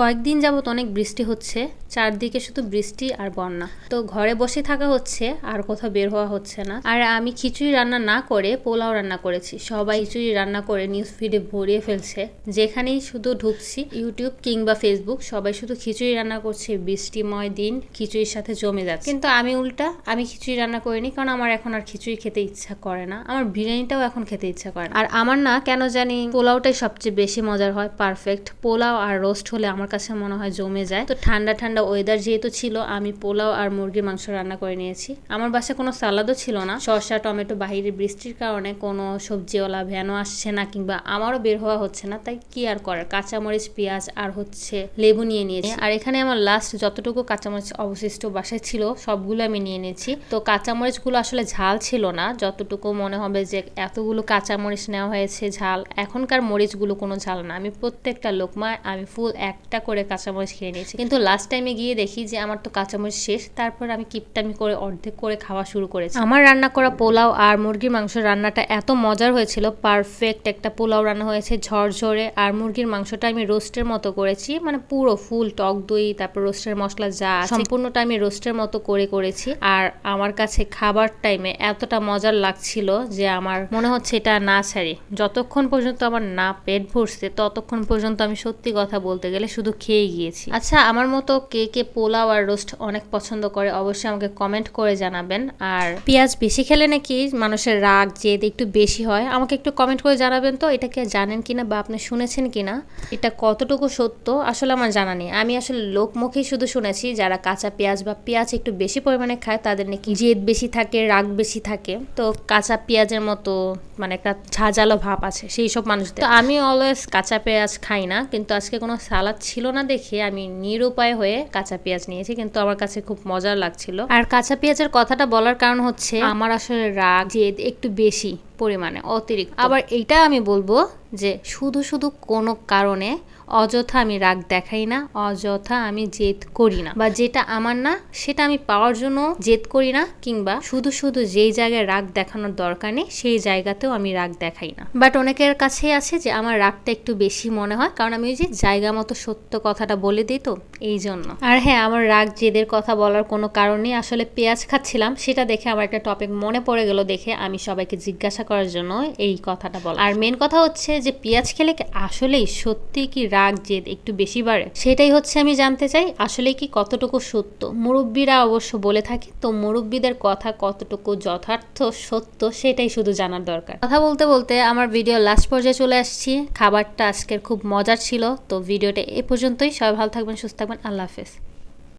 কয়েকদিন যাবত অনেক বৃষ্টি হচ্ছে, চারদিকে শুধু বৃষ্টি আর বন্যা। তো ঘরে বসে থাকা হচ্ছে, আর কোথাও বের হওয়া হচ্ছে না। আর আমি খিচুড়ি রান্না না করে পোলাও রান্না করেছি। সবাই খিচুড়ি রান্না করে নিউজ ফিডে ভরিয়ে ফেলছে। যেখানেই শুধু ঢুকছি ইউটিউব কিংবা ফেসবুক সবাই শুধু খিচুড়ি রান্না করছে। বৃষ্টিময় দিন, খিচুড়ির সাথে জমে যাচ্ছে। কিন্তু আমি উল্টা, আমি খিচুড়ি রান্না করিনি কারণ আমার এখন আর খিচুড়ি খেতে ইচ্ছা করে না। আমার বিরিয়ানিটাও এখন খেতে ইচ্ছা করে না। আর আমার না, কেন জানি পোলাওটাই সবচেয়ে বেশি মজার হয় পারফেক্ট পোলাও আর রোস্ট হলে আমার কাছে মনে হয় জমে যায়। তো ঠান্ডা ঠান্ডা ওয়েদার যেহেতু ছিল, আমি পোলাও আর মুরগির মাংস রান্না করে নিয়েছি। আমার বাসায় কোনো সালাদও ছিল না। শসা, টমেটো, বাহিরে বৃষ্টির কারণে কোনো সবজিওয়ালা ভ্যানও আসছে না কিংবা আমারও বের হওয়া হচ্ছে না। তাই কি আর করার? কাঁচামরিচ, পেঁয়াজ আর হচ্ছে লেবু নিয়ে নিয়েছি। আর এখানে আমার লাস্ট যতটুকু কাঁচামরিচ অবশিষ্ট বাসায় ছিল, সবগুলো আমি নিয়ে নিয়েছি। তো কাঁচামরিচগুলো আসলে ঝাল ছিল না। যতটুকু মনে হবে যে এতগুলো কাঁচামরিচ নেওয়া হয়েছে ঝাল, এখনকার মরিচগুলো কোনো ঝাল না। আমি প্রত্যেকটা লোকমায় আমি ফুল একটা করে কাঁচামরিচ খেয়ে নিয়েছি। কিন্তু লাস্ট টাইমে গিয়ে দেখি যে আমার তো কাঁচামরিচ শেষ তারপর আমি কিপটামি করে অর্ধেক করে খাওয়া শুরু করেছি। আমার রান্না করা পোলাও আর মুরগির মাংস রান্নাটা এত মজার হয়েছিল পারফেক্ট একটা পোলাও রান্না হয়েছে ঝরঝরে আর মুরগির মাংসটা আমি রোস্টের মতো করেছি মানে পুরো ফুল টক দই তারপর রোস্টের মশলা যা সম্পূর্ণটা আমি রোস্টের মতো করে করেছি। আর আমার কাছে খাবার টাইমে এতটা মজার লাগছিল যে আমার মনে হচ্ছে এটা না ছাড়ি। যতক্ষণ পর্যন্ত আমার না পেট ভরছে ততক্ষণ পর্যন্ত আমি সত্যি কথা বলতে গেলে শুধু খেয়ে গিয়েছি। আচ্ছা আমার মতো কে কে পোলাও আর রোস্ট অনেক পছন্দ করে অবশ্যই আমাকে কমেন্ট করে জানাবেন। আর পেঁয়াজ বেশি খেলে নাকি মানুষের রাগ, জেদ একটু বেশি হয়? আমাকে একটু কমেন্ট করে জানাবেন তো, এটা কি জানেন কিনা বা আপনি শুনেছেন কিনা? এটা কতটুকু সত্য? আসলে আমার জানা নেই। আমি আসলে লোকমুখেই শুধু শুনেছি, যারা কাঁচা পেঁয়াজ বা পেঁয়াজ একটু বেশি পরিমাণে খায়, তাদের নাকি জেদ বেশি থাকে, রাগ বেশি থাকে। তো কাঁচা পেঁয়াজের মতো মানে একটা ঝাঁঝালো ভাব আছে, সেই সব মানুষদের। আমি অলওয়েজ কাঁচা পেঁয়াজ খাই না, কিন্তু আজকে কোনো সালাদ ছিল না দেখে আমি নিরুপায় হয়ে কাঁচা পেঁয়াজ নিয়েছি, কিন্তু আমার কাছে খুব মজার লাগছিল। আর কাঁচা পেঁয়াজের কথাটা বলার কারণ হচ্ছে, আমার আসলে রাগ, জেদ একটু বেশি। পরিমাণে অতিরিক্ত। আবার এইটা আমি বলব যে শুধু শুধু কোনো কারণে অযথা আমি রাগ দেখাই না অযথা আমি জেদ করি না। বা যেটা আমার না সেটা আমি পাওয়ার জন্য জেদ করি না কিংবা শুধু শুধু যেই জায়গায় রাগ দেখানোর দরকার নেই সেই জায়গাতেও আমি রাগ দেখাই না। বাট অনেকের কাছেই আছে যে আমার রাগটা একটু বেশি মনে হয় কারণ আমি ওই যে জায়গা মতো সত্য কথাটা বলে দিই তো এই জন্য। আর হ্যাঁ আমার রাগ জেদের কথা বলার কোনো কারণ নেই আসলে পেঁয়াজ খাচ্ছিলাম সেটা দেখে আমার একটা টপিক মনে পড়ে গেল দেখে আমি সবাইকে জিজ্ঞাসা করার জন্য এই কথাটা বলা। আর মেন কথা হচ্ছে যে পেঁয়াজ খেলে আসলেই সত্যি কি রাগ, জেদ একটু বেশি বাড়ে? সেটাই হচ্ছে আমি জানতে চাই, আসলে কি কতটুকু সত্য? মুরব্বীরা অবশ্য বলে থাকে, তো মুরব্বীদের কথা কতটুকু যথার্থ সত্য সেটাই শুধু জানার দরকার। কথা বলতে বলতে আমার ভিডিও লাস্ট পর্যায়ে চলে আসছি। খাবারটা আজকের খুব মজার ছিল, তো ভিডিওটা এ পর্যন্তই। সবাই ভালো থাকবেন, সুস্থ থাকবেন। আল্লাহ হাফেজ।